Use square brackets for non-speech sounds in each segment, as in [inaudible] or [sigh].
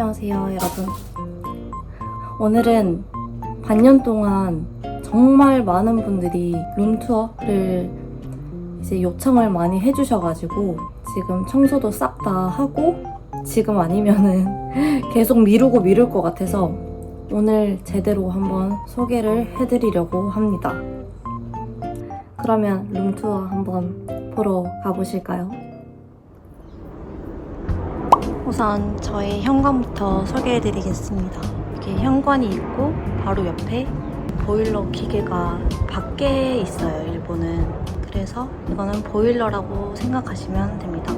안녕하세요, 여러분. 오늘은 반년 동안 정말 많은 분들이 룸투어를 이제 요청을 많이 해주셔가지고 지금 청소도 싹 다 하고 지금 아니면은 [laughs] 계속 미루고 미룰 것 같아서 오늘 제대로 한번 소개를 해드리려고 합니다. 그러면 룸투어 한번 보러 가보실까요? 우선 저희 현관부터 소개해 드리겠습니다. 이게 현관이 있고 바로 옆에 보일러 기계가 밖에 있어요, 일본은. 그래서 이거는 보일러라고 생각하시면 됩니다.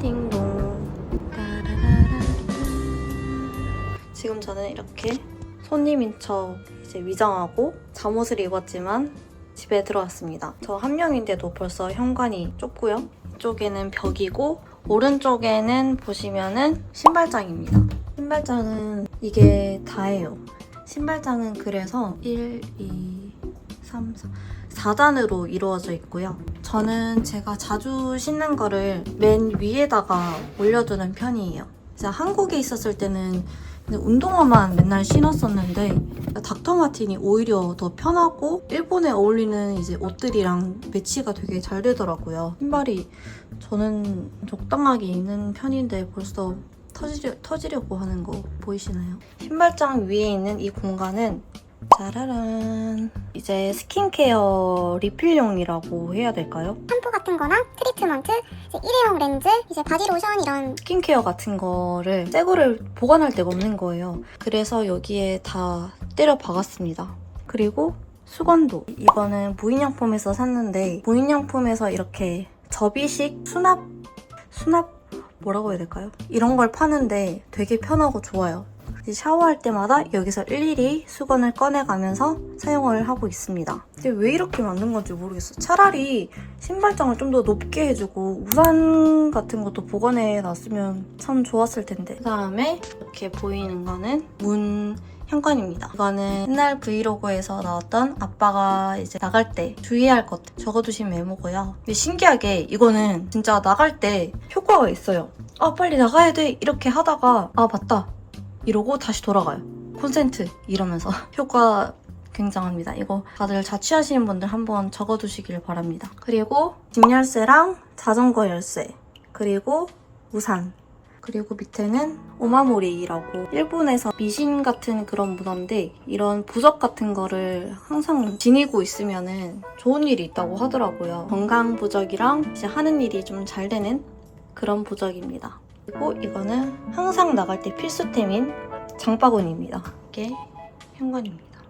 띵동. 지금 저는 이렇게 손님인 척 이제 위장하고 잠옷을 입었지만 집에 들어왔습니다. 저 한 명인데도 벌써 현관이 좁고요. 이쪽에는 벽이고 오른쪽에는 보시면은 신발장입니다. 신발장은 이게 다예요. 신발장은 그래서 1, 2, 3, 4, 4단으로 이루어져 있고요. 저는 제가 자주 신는 거를 맨 위에다가 올려두는 편이에요. 이제 한국에 있었을 때는 운동화만 맨날 신었었는데 닥터 마틴이 오히려 더 편하고 일본에 어울리는 이제 옷들이랑 매치가 되게 잘 되더라고요. 신발이 저는 적당하게 있는 편인데 벌써 터지려, 터지려고 하는 거 보이시나요? 신발장 위에 있는 이 공간은 짜라란 이제 스킨케어 리필용이라고 해야 될까요? 샴푸 같은 거나 트리트먼트, 이제 일회용 렌즈, 이제 바디 로션 이런 스킨케어 같은 거를 새 거를 보관할 데가 없는 거예요. 그래서 여기에 다 때려 박았습니다. 그리고 수건도 이거는 무인양품에서 샀는데 무인양품에서 이렇게 접이식 수납 수납 뭐라고 해야 될까요? 이런 걸 파는데 되게 편하고 좋아요. 샤워할 때마다 여기서 일일이 수건을 꺼내가면서 사용을 하고 있습니다. 근데 왜 이렇게 만든 건지 모르겠어. 차라리 신발장을 좀 더 높게 해주고 우산 같은 것도 보관해 놨으면 참 좋았을 텐데. 그 다음에 이렇게 보이는 거는 문 현관입니다. 이거는 옛날 브이로그에서 나왔던 아빠가 이제 나갈 때 주의할 것 적어두신 메모고요. 근데 신기하게 이거는 진짜 나갈 때 효과가 있어요. 아 빨리 나가야 돼 이렇게 하다가 아 맞다 이러고 다시 돌아가요. 콘센트 이러면서 [laughs] 효과 굉장합니다. 이거 다들 자취하시는 분들 한번 적어두시길 바랍니다. 그리고 집 열쇠랑 자전거 열쇠 그리고 우산 그리고 밑에는 오마모리라고 일본에서 미신 같은 그런 문화인데 이런 부적 같은 거를 항상 지니고 있으면은 좋은 일이 있다고 하더라고요. 건강 부적이랑 이제 하는 일이 좀 잘 되는 그런 부적입니다. 그리고 이거는 항상 나갈 때 필수템인 장바구니입니다. 이게 현관입니다.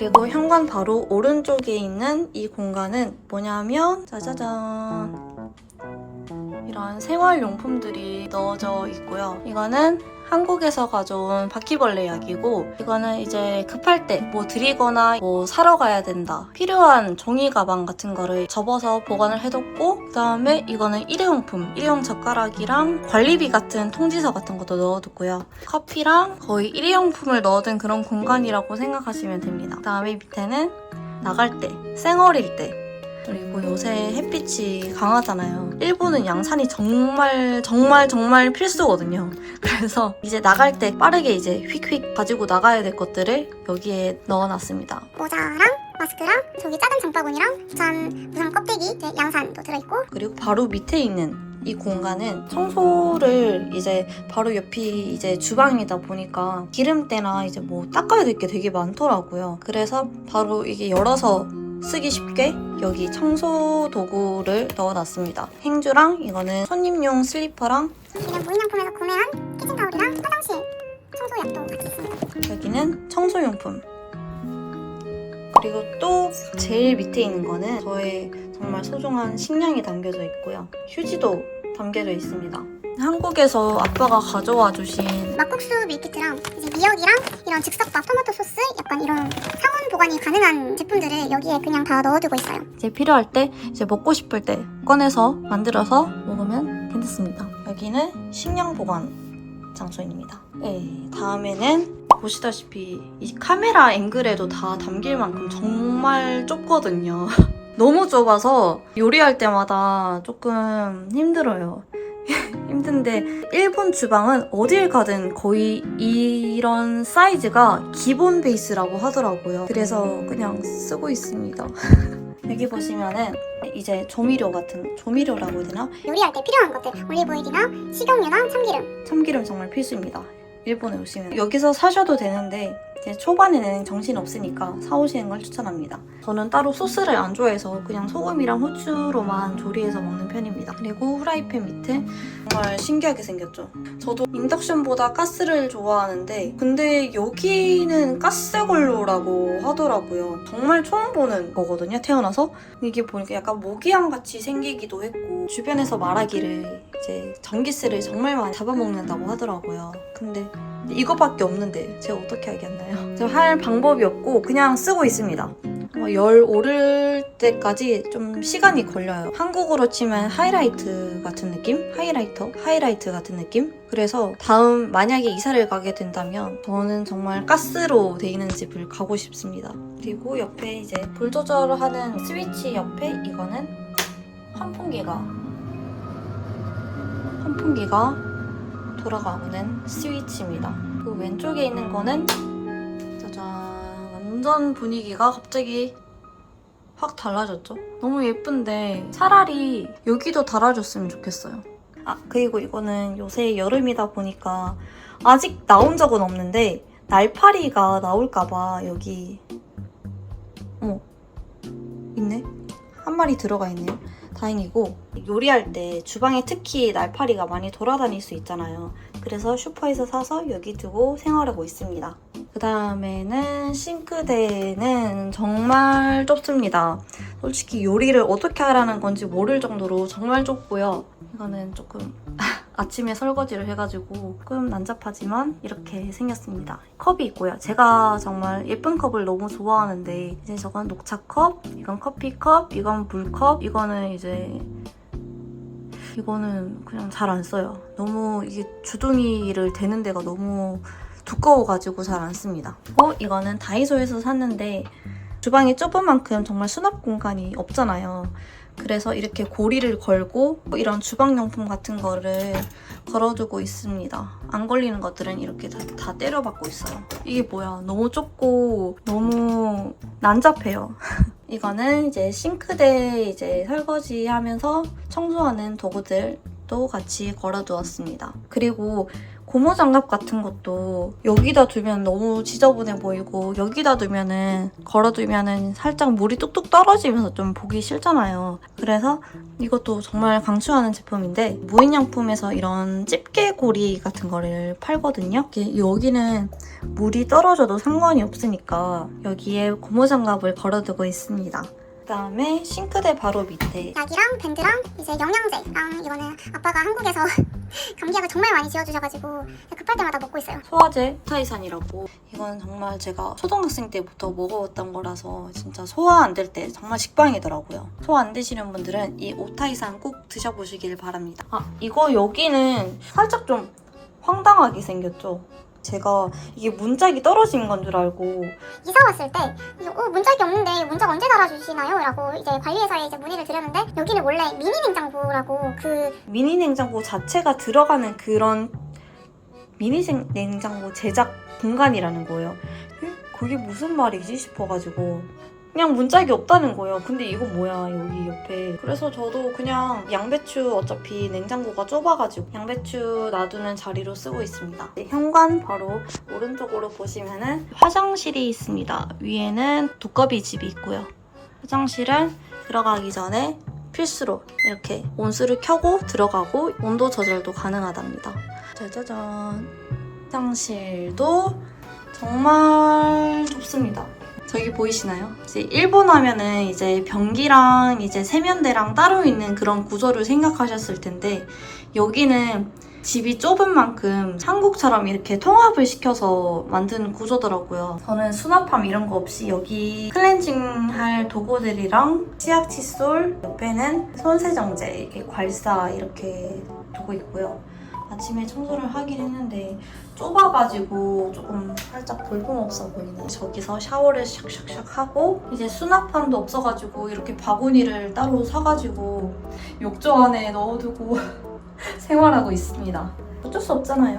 그리고 현관 바로 오른쪽에 있는 이 공간은 뭐냐면 짜자잔 이런 생활용품들이 넣어져 있고요. 이거는 한국에서 가져온 바퀴벌레 약이고 이거는 이제 급할 때 뭐 드리거나 뭐 사러 가야 된다. 필요한 종이 가방 같은 거를 접어서 보관을 해뒀고 그 다음에 이거는 일회용품 일회용 젓가락이랑 관리비 같은 통지서 같은 것도 넣어뒀고요. 커피랑 거의 일회용품을 넣어둔 그런 공간이라고 생각하시면 됩니다. 그 다음에 밑에는 나갈 때 생얼일 때 그리고 요새 햇빛이 강하잖아요. 일본은 양산이 정말 정말 정말 필수거든요. [laughs] 그래서 이제 나갈 때 빠르게 이제 휙휙 가지고 나가야 될 것들을 여기에 넣어놨습니다. 모자랑 마스크랑 저기 작은 장바구니랑 우산 우산 껍데기, 양산도 들어있고 그리고 바로 밑에 있는 이 공간은 청소를 이제 바로 옆이 이제 주방이다 보니까 기름때나 이제 뭐 닦아야 될 게 되게 많더라고요. 그래서 바로 이게 열어서 쓰기 쉽게 여기 청소 도구를 넣어놨습니다. 행주랑 이거는 손님용 슬리퍼랑 여기는 무인양품에서 구매한 키친타올이랑 화장실 청소약도 같이 있습니다. 여기는 청소용품. 그리고 또 제일 밑에 있는 거는 저의 정말 소중한 식량이 담겨져 있고요. 휴지도 담겨져 있습니다. 한국에서 아빠가 가져와 주신 막국수 밀키트랑 이제 미역이랑 이런 즉석밥, 토마토 소스 약간 이런 상온 보관이 가능한 제품들을 여기에 그냥 다 넣어두고 있어요. 이제 필요할 때 이제 먹고 싶을 때 꺼내서 만들어서 먹으면 괜찮습니다. 여기는 식량 보관 장소입니다. 네, 다음에는 보시다시피 이 카메라 앵글에도 다 담길 만큼 정말 좁거든요. [laughs] 너무 좁아서 요리할 때마다 조금 힘들어요. [laughs] 힘든데 일본 주방은 어딜 가든 거의 이런 사이즈가 기본 베이스라고 하더라고요. 그래서 그냥 쓰고 있습니다. [laughs] 여기 보시면은 이제 조미료 같은 조미료라고 해야 되나? 요리할 때 필요한 것들 올리브오일이나 식용유나 참기름 참기름 정말 필수입니다. 일본에 오시면 여기서 사셔도 되는데 이제 초반에는 정신 없으니까 사오시는 걸 추천합니다. 저는 따로 소스를 안 좋아해서 그냥 소금이랑 후추로만 조리해서 먹는 편입니다. 그리고 후라이팬 밑에 정말 신기하게 생겼죠. 저도 인덕션보다 가스를 좋아하는데 근데 여기는 가스 걸로라고 하더라고요. 정말 처음 보는 거거든요. 태어나서 이게 보니까 약간 모기향 같이 생기기도 했고 주변에서 말하기를 이제 전기세를 정말 많이 잡아먹는다고 하더라고요. 근데 이거밖에 없는데 제가 어떻게 알겠나요? 저할 방법이 없고 그냥 쓰고 있습니다. 어, 열 오를 때까지 좀 시간이 걸려요. 한국으로 치면 하이라이트 같은 느낌? 하이라이터? 하이라이트 같은 느낌? 그래서 다음 만약에 이사를 가게 된다면 저는 정말 가스로 돼 있는 집을 가고 싶습니다. 그리고 옆에 이제 불 조절을 하는 스위치 옆에 이거는 환풍기가 환풍기가 돌아가는 스위치입니다. 그 왼쪽에 있는 거는 완전 분위기가 갑자기 확 달라졌죠? 너무 예쁜데 차라리 여기도 달아줬으면 좋겠어요. 아 그리고 이거는 요새 여름이다 보니까 아직 나온 적은 없는데 날파리가 나올까봐 여기 어머 있네 한 마리 들어가 있네요. 다행이고 요리할 때 주방에 특히 날파리가 많이 돌아다닐 수 있잖아요. 그래서 슈퍼에서 사서 여기 두고 생활하고 있습니다. 그 다음에는 싱크대는 정말 좁습니다. 솔직히 요리를 어떻게 하라는 건지 모를 정도로 정말 좁고요. 이거는 조금 [laughs] 아침에 설거지를 해가지고 조금 난잡하지만 이렇게 생겼습니다. 컵이 있고요. 제가 정말 예쁜 컵을 너무 좋아하는데 이제 저건 녹차컵, 이건 커피컵, 이건 물컵, 이거는 이제 이거는 그냥 잘 안 써요. 너무 이게 주둥이를 대는 데가 너무 두꺼워가지고 잘 안 씁니다. 어, 이거는 다이소에서 샀는데 주방이 좁은 만큼 정말 수납 공간이 없잖아요. 그래서 이렇게 고리를 걸고 이런 주방용품 같은 거를 걸어두고 있습니다. 안 걸리는 것들은 이렇게 다, 다 때려박고 있어요. 이게 뭐야? 너무 좁고 너무 난잡해요. [laughs] 이거는 이제 싱크대 이제 설거지 하면서 청소하는 도구들도 같이 걸어두었습니다. 그리고 고무 장갑 같은 것도 여기다 두면 너무 지저분해 보이고 여기다 두면은 걸어두면은 살짝 물이 뚝뚝 떨어지면서 좀 보기 싫잖아요. 그래서 이것도 정말 강추하는 제품인데 무인양품에서 이런 집게고리 같은 거를 팔거든요. 여기는 물이 떨어져도 상관이 없으니까 여기에 고무 장갑을 걸어두고 있습니다. 그다음에 싱크대 바로 밑에. 약이랑 밴드랑 이제 영양제랑 이거는 아빠가 한국에서 [laughs] 감기약을 정말 많이 지어주셔가지고 급할 때마다 먹고 있어요. 소화제 타이산이라고. 이건 정말 제가 초등학생 때부터 먹어왔던 거라서 진짜 소화 안 될 때 정말 식빵이더라고요. 소화 안 되시는 분들은 이 오타이산 꼭 드셔보시길 바랍니다. 아 이거 여기는 살짝 좀 황당하게 생겼죠 제가 이게 문짝이 떨어진 건 줄 알고 이사 왔을 때 어 문짝이 없는데 문짝 언제 달아주시나요? 라고 이제 관리회사에 이제 문의를 드렸는데 여기는 원래 미니 냉장고라고 그 미니 냉장고 자체가 들어가는 그런 미니 생- 냉장고 제작 공간이라는 거예요. 에? 그게 무슨 말이지 싶어가지고 그냥 문짝이 없다는 거예요. 근데 이거 뭐야 여기 옆에. 그래서 저도 그냥 양배추 어차피 냉장고가 좁아가지고 양배추 놔두는 자리로 쓰고 있습니다. 네, 현관 바로 오른쪽으로 보시면은 화장실이 있습니다. 위에는 두꺼비 집이 있고요. 화장실은 들어가기 전에 필수로 이렇게 온수를 켜고 들어가고 온도 조절도 가능하답니다. 짜자잔. 화장실도 정말 좁습니다. 저기 보이시나요? 이제 일본 하면은 이제 변기랑 이제 세면대랑 따로 있는 그런 구조를 생각하셨을 텐데 여기는 집이 좁은 만큼 한국처럼 이렇게 통합을 시켜서 만든 구조더라고요. 저는 수납함 이런 거 없이 여기 클렌징 할 도구들이랑 치약 칫솔 옆에는 손세정제, 이렇게 괄사 이렇게 두고 있고요. 아침에 청소를 하긴 했는데 좁아가지고 조금 살짝 볼품없어 보이네. 저기서 샤워를 샥샥샥 하고 이제 수납함도 없어가지고 이렇게 바구니를 따로 사가지고 욕조 안에 넣어두고 [laughs] 생활하고 있습니다. 어쩔 수 없잖아요.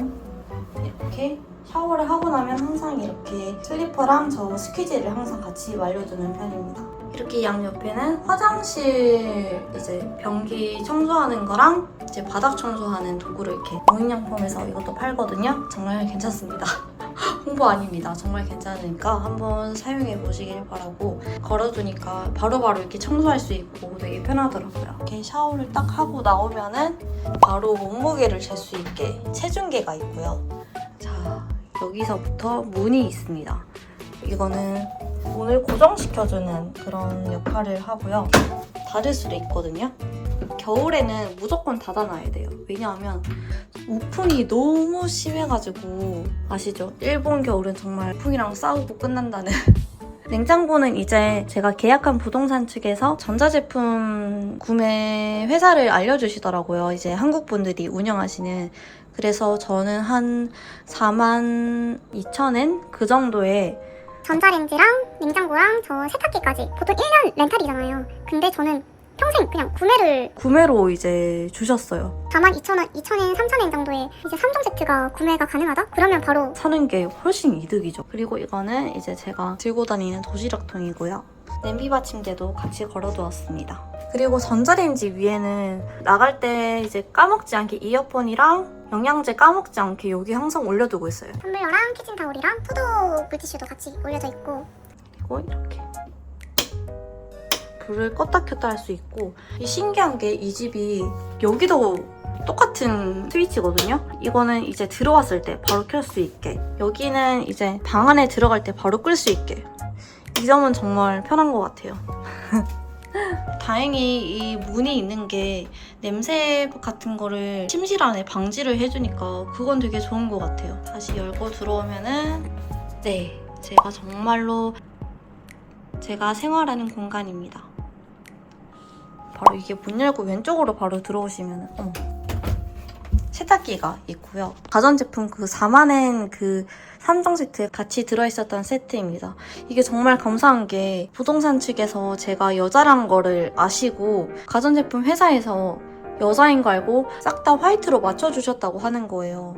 이렇게 샤워를 하고 나면 항상 이렇게 슬리퍼랑 저 스퀴즈를 항상 같이 말려두는 편입니다. 이렇게 양옆에는 화장실 이제 변기 청소하는 거랑 이제 바닥 청소하는 도구를 이렇게 무인양품에서 이것도 팔거든요. 정말 괜찮습니다. [laughs] 홍보 아닙니다. 정말 괜찮으니까 한번 사용해 보시길 바라고 걸어두니까 바로바로 이렇게 청소할 수 있고 되게 편하더라고요. 이렇게 샤워를 딱 하고 나오면은 바로 몸무게를 잴 수 있게 체중계가 있고요. 자, 여기서부터 문이 있습니다. 이거는 문을 고정시켜주는 그런 역할을 하고요. 닫을 수도 있거든요. 겨울에는 무조건 닫아놔야 돼요. 왜냐하면 우풍이 너무 심해가지고 아시죠? 일본 겨울은 정말 우풍이랑 싸우고 끝난다는 [laughs] 냉장고는 이제 제가 계약한 부동산 측에서 전자제품 구매 회사를 알려주시더라고요. 이제 한국 분들이 운영하시는. 그래서 저는 한 4만 2천엔 그 정도에 전자레인지랑 냉장고랑 저 세탁기까지 보통 1년 렌탈이잖아요. 근데 저는 평생 그냥 구매를 구매로 이제 주셨어요. 42,000원, 2,000엔, 3,000엔 정도에 이제 3종 세트가 구매가 가능하다? 그러면 바로 사는 게 훨씬 이득이죠. 그리고 이거는 이제 제가 들고 다니는 도시락통이고요. 냄비 받침대도 같이 걸어두었습니다. 그리고 전자레인지 위에는 나갈 때 이제 까먹지 않게 이어폰이랑 영양제 까먹지 않게 여기 항상 올려두고 있어요. 텀블러랑 키친타올이랑 소독 물티슈도 같이 올려져 있고 그리고 이렇게 불을 껐다 켰다 할 수 있고 이 신기한 게 이 집이 여기도 똑같은 스위치거든요. 이거는 이제 들어왔을 때 바로 켤 수 있게 여기는 이제 방 안에 들어갈 때 바로 끌 수 있게 이 점은 정말 편한 것 같아요. [laughs] 다행히 이 문이 있는 게 냄새 같은 거를 침실 안에 방지를 해주니까 그건 되게 좋은 것 같아요. 다시 열고 들어오면은 네 제가 정말로 제가 생활하는 공간입니다. 바로 이게 문 열고 왼쪽으로 바로 들어오시면 어머 세탁기가 있고요. 가전제품 그 4만엔 그 3종 세트 같이 들어있었던 세트입니다. 이게 정말 감사한 게 부동산 측에서 제가 여자란 거를 아시고 가전제품 회사에서 여자인 거 알고 싹 다 화이트로 맞춰주셨다고 하는 거예요.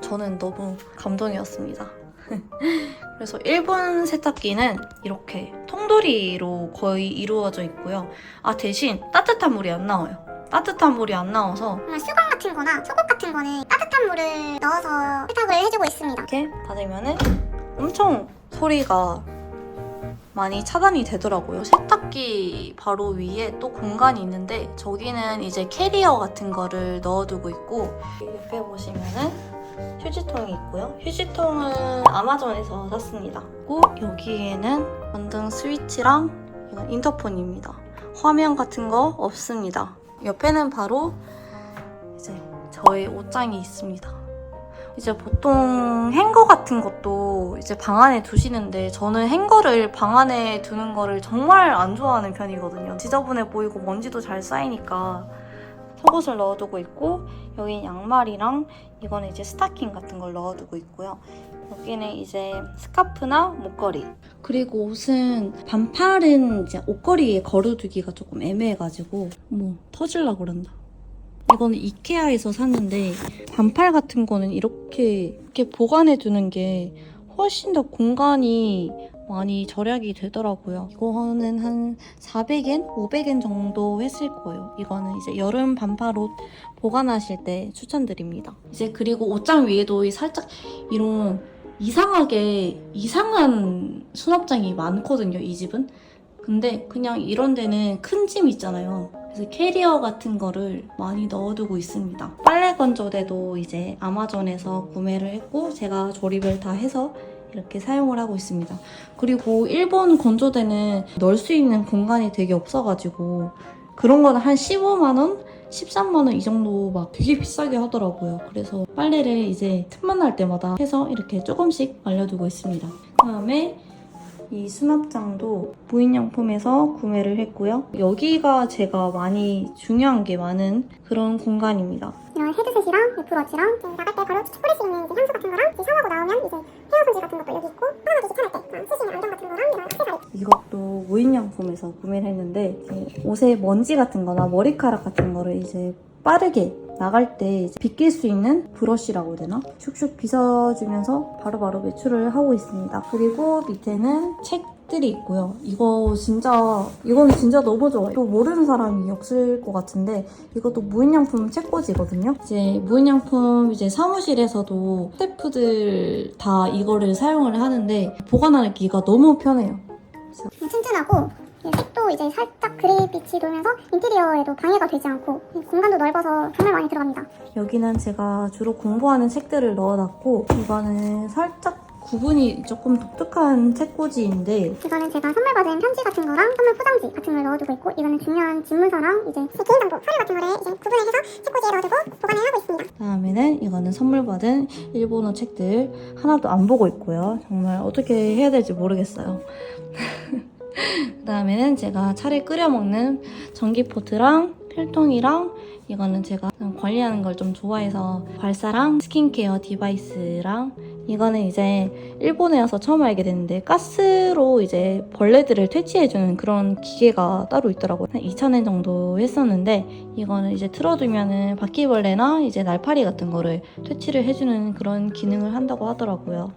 저는 너무 감동이었습니다. [laughs] 그래서 일본 세탁기는 이렇게 통돌이로 거의 이루어져 있고요. 아 대신 따뜻한 물이 안 나와요. 따뜻한 물이 안 나와서 정말 수건 같은 거나 속옷 같은 거는 따뜻한 물을 넣어서 세탁을 해주고 있습니다. 이렇게 닫으면은 엄청 소리가 많이 차단이 되더라고요. 세탁기 바로 위에 또 공간이 있는데 저기는 이제 캐리어 같은 거를 넣어두고 있고 옆에 보시면은 휴지통이 있고요. 휴지통은 아마존에서 샀습니다. 그리고 여기에는 전등 스위치랑 인터폰입니다. 화면 같은 거 없습니다. 옆에는 바로 이제 저의 옷장이 있습니다. 이제 보통 행거 같은 것도 이제 방 안에 두시는데 저는 행거를 방 안에 두는 거를 정말 안 좋아하는 편이거든요. 지저분해 보이고 먼지도 잘 쌓이니까 속옷을 넣어두고 있고 여기 양말이랑 이거는 이제 스타킹 같은 걸 넣어두고 있고요. 여기는 이제 스카프나 목걸이. 그리고 옷은 반팔은 이제 옷걸이에 걸어두기가 조금 애매해가지고 뭐 터질라 그런다. 이거는 이케아에서 샀는데 반팔 같은 거는 이렇게 이렇게 보관해 두는 게 훨씬 더 공간이 많이 절약이 되더라고요. 이거는 한 400엔, 500엔 정도 했을 거예요. 이거는 이제 여름 반팔 옷 보관하실 때 추천드립니다. 이제 그리고 옷장 위에도 이 살짝 이런 이상하게 이상한 수납장이 많거든요. 이 집은. 근데 그냥 이런 데는 큰 짐 있잖아요. 그래서 캐리어 같은 거를 많이 넣어두고 있습니다. 빨래 건조대도 이제 아마존에서 구매를 했고 제가 조립을 다 해서 이렇게 사용을 하고 있습니다. 그리고 일본 건조대는 넣을 수 있는 공간이 되게 없어가지고 그런 거는 한 15만원? 13만원 이 정도 막 되게 비싸게 하더라고요. 그래서 빨래를 이제 틈만 날 때마다 해서 이렇게 조금씩 말려두고 있습니다. 그 다음에 이 수납장도 무인양품에서 구매를 했고요. 여기가 제가 많이 중요한 게 많은 그런 공간입니다. 이런 헤드셋이랑 애플워치랑 나갈 때 바로 툭 뿌릴 수 있는 향수 같은 거랑 샤워하고 나오면 이제 무인양품에서 구매를 했는데 옷에 먼지 같은 거나 머리카락 같은 거를 이제 빠르게 나갈 때 이제 빗길 수 있는 브러쉬라고 해야 되나? 슉슉 빗어주면서 바로바로 매출을 하고 있습니다. 그리고 밑에는 책들이 있고요. 이거 진짜 이거는 진짜 너무 좋아요. 이거 모르는 사람이 없을 것 같은데 이것도 무인양품 책꽂이거든요. 이제 무인양품 이제 사무실에서도 스태프들 다 이거를 사용을 하는데 보관하기가 너무 편해요. 좀 튼튼하고 이 색도 이제 살짝 그레이빛이 돌면서 인테리어에도 방해가 되지 않고 이 공간도 넓어서 정말 많이 들어갑니다. 여기는 제가 주로 공부하는 책들을 넣어놨고 이거는 살짝 구분이 조금 독특한 책꽂이인데 이거는 제가 선물 받은 편지 같은 거랑 선물 포장지 같은 걸 넣어두고 있고 이거는 중요한 집문서랑 이제 제 개인정보 서류 같은 거를 이제 구분을 해서 책꽂이에 넣어두고 보관을 하고 있습니다. 다음에는 이거는 선물 받은 일본어 책들 하나도 안 보고 있고요. 정말 어떻게 해야 될지 모르겠어요. [laughs] 그 다음에는 제가 차를 끓여 먹는 전기포트랑 필통이랑 이거는 제가 관리하는 걸 좀 좋아해서 발사랑 스킨케어 디바이스랑 이거는 이제 일본에 와서 처음 알게 됐는데 가스로 이제 벌레들을 퇴치해주는 그런 기계가 따로 있더라고요. 한 2,000엔 정도 했었는데 이거는 이제 틀어두면은 바퀴벌레나 이제 날파리 같은 거를 퇴치를 해주는 그런 기능을 한다고 하더라고요.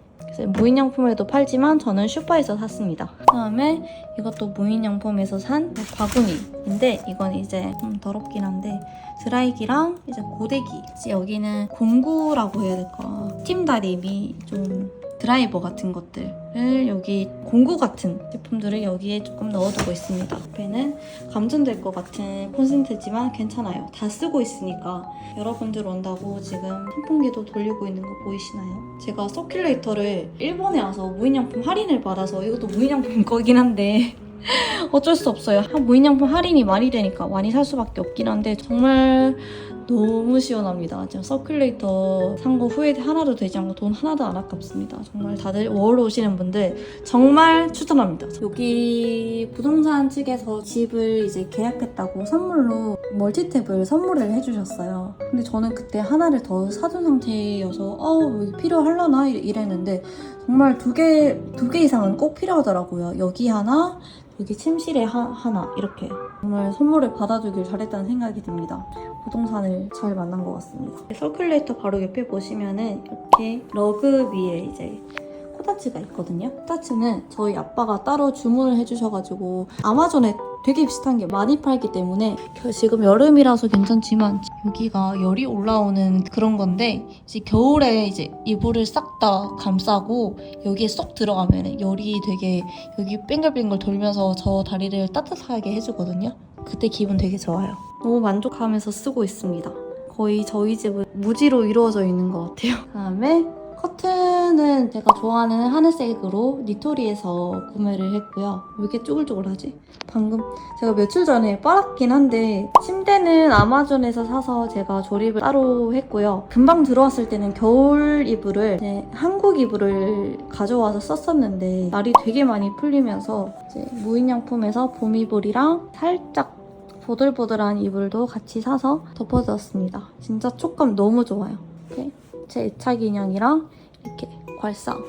무인양품에도 팔지만 저는 슈퍼에서 샀습니다. 그다음에 이것도 무인양품에서 산 바구니인데 이건 이제 좀 더럽긴 한데 드라이기랑 이제 고데기 여기는 공구라고 해야 될까 팀 다림이 좀 드라이버 같은 것들을 여기 공구 같은 제품들을 여기에 조금 넣어두고 있습니다. 옆에는 감전될 것 같은 콘센트지만 괜찮아요. 다 쓰고 있으니까 여러분들 온다고 지금 선풍기도 돌리고 있는 거 보이시나요? 제가 서큘레이터를 일본에 와서 무인양품 할인을 받아서 이것도 무인양품 [laughs] 거긴 한데 어쩔 수 없어요. 한 무인양품 할인이 많이 되니까 많이 살 수밖에 없긴 한데 정말 너무 시원합니다. 지금 서큘레이터 산 거 후회 하나도 되지 않고 돈 하나도 안 아깝습니다. 정말 다들 월 오시는 분들 정말 추천합니다. 여기 부동산 측에서 집을 이제 계약했다고 선물로 멀티탭을 선물을 해주셨어요. 근데 저는 그때 하나를 더 사둔 상태여서 어우 이거 필요할라나 이랬는데 정말 두 개 두 개 이상은 꼭 필요하더라고요. 여기 하나 여기 침실에 하, 하나 이렇게 정말 선물을 받아주길 잘했다는 생각이 듭니다. 부동산을 잘 만난 것 같습니다. 서큘레이터 바로 옆에 보시면은 이렇게 러그 위에 이제 코다츠가 있거든요. 코다츠는 저희 아빠가 따로 주문을 해주셔가지고 아마존에 되게 비슷한 게 많이 팔기 때문에 지금 여름이라서 괜찮지만 여기가 열이 올라오는 그런 건데 이제 겨울에 이제 이불을 싹 다 감싸고 여기에 쏙 들어가면 열이 되게 여기 뱅글뱅글 돌면서 저 다리를 따뜻하게 해주거든요. 그때 기분 되게 좋아요. 너무 만족하면서 쓰고 있습니다. 거의 저희 집은 무지로 이루어져 있는 것 같아요. [laughs] 그다음에 커튼은 제가 좋아하는 하늘색으로 니토리에서 구매를 했고요. 왜 이렇게 쪼글쪼글하지? 방금 제가 며칠 전에 빨았긴 한데 침대는 아마존에서 사서 제가 조립을 따로 했고요. 금방 들어왔을 때는 겨울 이불을 이제 한국 이불을 가져와서 썼었는데 날이 되게 많이 풀리면서 무인양품에서 봄 이불이랑 살짝 보들보들한 이불도 같이 사서 덮어두었습니다. 진짜 촉감 너무 좋아요. 이렇게 제 애착 인형이랑 이렇게 괄상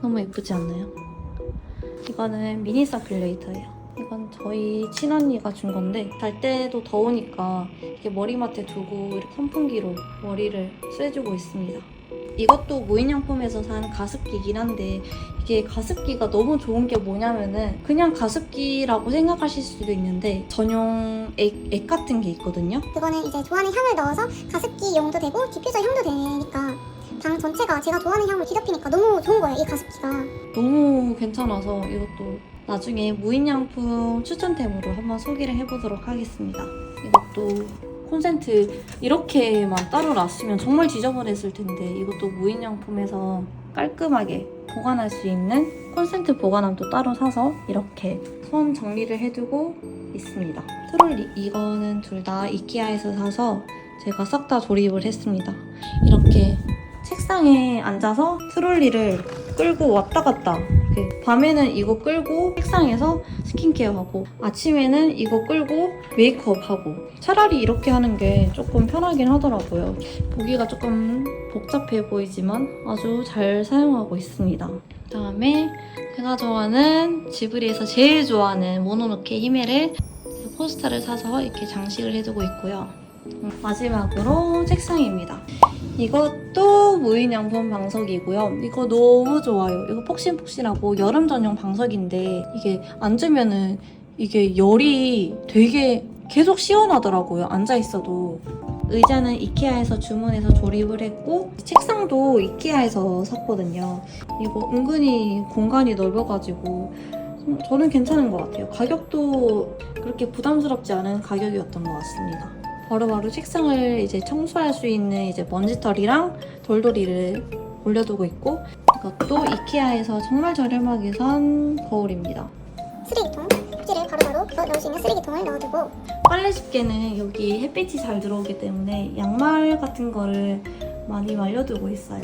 너무 예쁘지 않나요? 이거는 미니 서큘레이터예요. 이건 저희 친언니가 준 건데 잘 때도 더우니까 이렇게 머리맡에 두고 이렇게 선풍기로 머리를 쐬주고 있습니다. 이것도 무인양품에서 산 가습기긴 한데 이게 가습기가 너무 좋은 게 뭐냐면은 그냥 가습기라고 생각하실 수도 있는데 전용 액, 액 같은 게 있거든요. 그거는 이제 좋아하는 향을 넣어서 가습기 용도 되고 디퓨저 향도 되니까 방 전체가 제가 좋아하는 향을 뒤덮이니까 너무 좋은 거예요 이 가습기가 너무 괜찮아서 이것도 나중에 무인양품 추천템으로 한번 소개를 해보도록 하겠습니다. 이것도 콘센트 이렇게만 따로 놨으면 정말 지저분했을 텐데 이것도 무인양품에서 깔끔하게 보관할 수 있는 콘센트 보관함도 따로 사서 이렇게 손 정리를 해두고 있습니다. 트롤리 이거는 둘 다 이케아에서 사서 제가 싹 다 조립을 했습니다. 이렇게 책상에 앉아서 트롤리를 끌고 왔다 갔다 이렇게 밤에는 이거 끌고 책상에서 스킨케어하고 아침에는 이거 끌고 메이크업하고 차라리 이렇게 하는 게 조금 편하긴 하더라고요. 보기가 조금 복잡해 보이지만 아주 잘 사용하고 있습니다. 그다음에 제가 좋아하는 지브리에서 제일 좋아하는 모노노케 히메를 포스터를 사서 이렇게 장식을 해두고 있고요. 음, 마지막으로 책상입니다. 이것도 무인양품 방석이고요. 이거 너무 좋아요. 이거 폭신폭신하고 여름 전용 방석인데 이게 앉으면은 이게 열이 되게 계속 시원하더라고요. 앉아 있어도. 의자는 이케아에서 주문해서 조립을 했고 책상도 이케아에서 샀거든요. 이거 은근히 공간이 넓어가지고 음, 저는 괜찮은 것 같아요. 가격도 그렇게 부담스럽지 않은 가격이었던 것 같습니다. 바로바로 책상을 이제 청소할 수 있는 이제 먼지털이랑 돌돌이를 올려두고 있고 이것도 이케아에서 정말 저렴하게 산 거울입니다. 쓰레기통, 휴지를 바로바로 넣을 수 있는 쓰레기통을 넣어두고 빨래 집게는 여기 햇빛이 잘 들어오기 때문에 양말 같은 거를 많이 말려두고 있어요.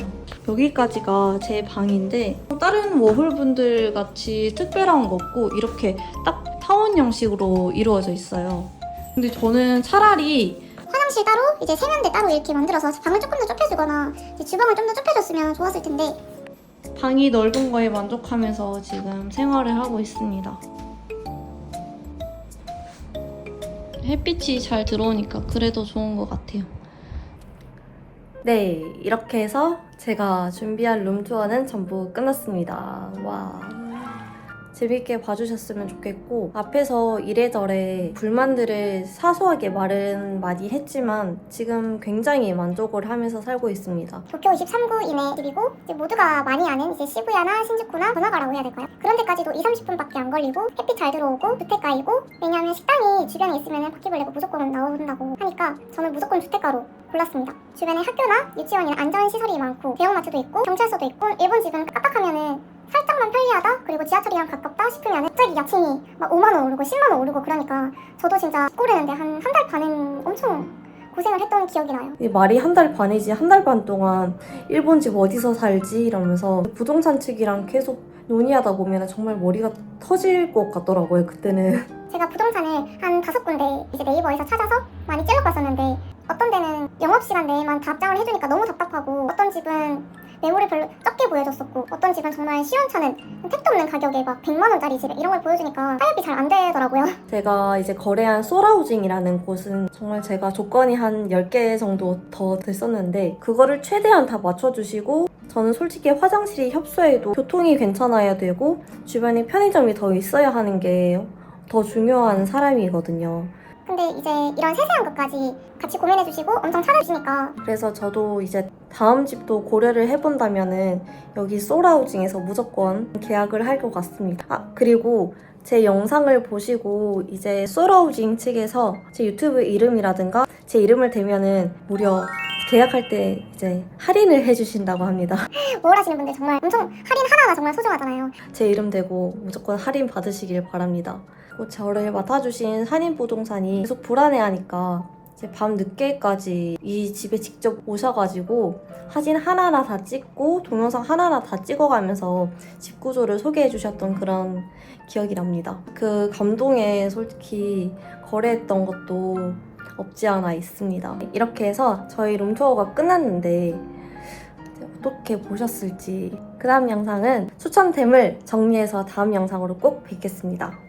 여기까지가 제 방인데 다른 워홀분들 같이 특별한 거 없고 이렇게 딱 타원 형식으로 이루어져 있어요. 근데 저는 차라리 화장실 따로 이제 세면대 따로 이렇게 만들어서 방을 조금 더 좁혀주거나 이제 주방을 좀 더 좁혀줬으면 좋았을 텐데 방이 넓은 거에 만족하면서 지금 생활을 하고 있습니다. 햇빛이 잘 들어오니까 그래도 좋은 것 같아요. 네, 이렇게 해서 제가 준비한 룸 투어는 전부 끝났습니다. 와. 재밌게 봐주셨으면 좋겠고 앞에서 이래저래 불만들을 사소하게 말은 많이 했지만 지금 굉장히 만족을 하면서 살고 있습니다. 도쿄 23구임의 집이고 이제 모두가 많이 아는 이제 시부야나 신주쿠나 번화가라고 해야 될까요? 그런 데까지도 2, 30분밖에 안 걸리고 햇빛 잘 들어오고 주택가이고 왜냐하면 식당이 주변에 있으면 바퀴벌레가 무조건 나온다고 하니까 저는 무조건 주택가로 골랐습니다. 주변에 학교나 유치원이나 안전시설이 많고 대형마트도 있고 경찰서도 있고 일본 집은 깍깍하면은 살짝만 편리하다 그리고 지하철이랑 가깝다 싶으면 갑자기 야층이 막 5만 원 오르고 10만 원 오르고 그러니까 저도 진짜 고르는데 한 한 달 반은 엄청 고생을 했던 기억이 나요. 이 말이 한 달 반이지 한 달 반 동안 일본 집 어디서 살지 이러면서 부동산 측이랑 계속 논의하다 보면 정말 머리가 터질 것 같더라고요 그때는 제가 부동산을 한 다섯 군데 이제 네이버에서 찾아서 많이 찔러봤었는데 어떤 데는 영업 시간 내에만 답장을 해주니까 너무 답답하고 어떤 집은 매물이 별로 적게 보여줬었고 어떤 집은 정말 시원찮은 택도 없는 가격에 막 100만 원짜리 집에 이런 걸 보여주니까 타협이 잘 안 되더라고요. [laughs] 제가 이제 거래한 소라우징이라는 곳은 정말 제가 조건이 한 10개 정도 더 됐었는데 그거를 최대한 다 맞춰주시고 저는 솔직히 화장실이 협소해도 교통이 괜찮아야 되고 주변에 편의점이 더 있어야 하는 게 더 중요한 사람이거든요. 근데 이제 이런 세세한 것까지 같이 고민해 주시고 엄청 찾아주시니까 그래서 저도 이제 다음 집도 고려를 해본다면은 여기 소라우징에서 무조건 계약을 할 것 같습니다. 아 그리고 제 영상을 보시고 이제 소라우징 측에서 제 유튜브 이름이라든가 제 이름을 대면은 무려 계약할 때 이제 할인을 해주신다고 합니다. [laughs] 뭘 하시는 분들 정말 엄청 할인 하나하나 정말 소중하잖아요. 제 이름 대고 무조건 할인 받으시길 바랍니다. 또 저를 맡아주신 한인 부동산이 계속 불안해하니까 밤 늦게까지 이 집에 직접 오셔가지고 사진 하나하나 다 찍고 동영상 하나하나 다 찍어가면서 집 구조를 소개해 주셨던 그런 기억이 납니다. 그 감동에 솔직히 거래했던 것도 없지 않아 있습니다. 이렇게 해서 저희 룸투어가 끝났는데 어떻게 보셨을지 그 다음 영상은 추천템을 정리해서 다음 영상으로 꼭 뵙겠습니다.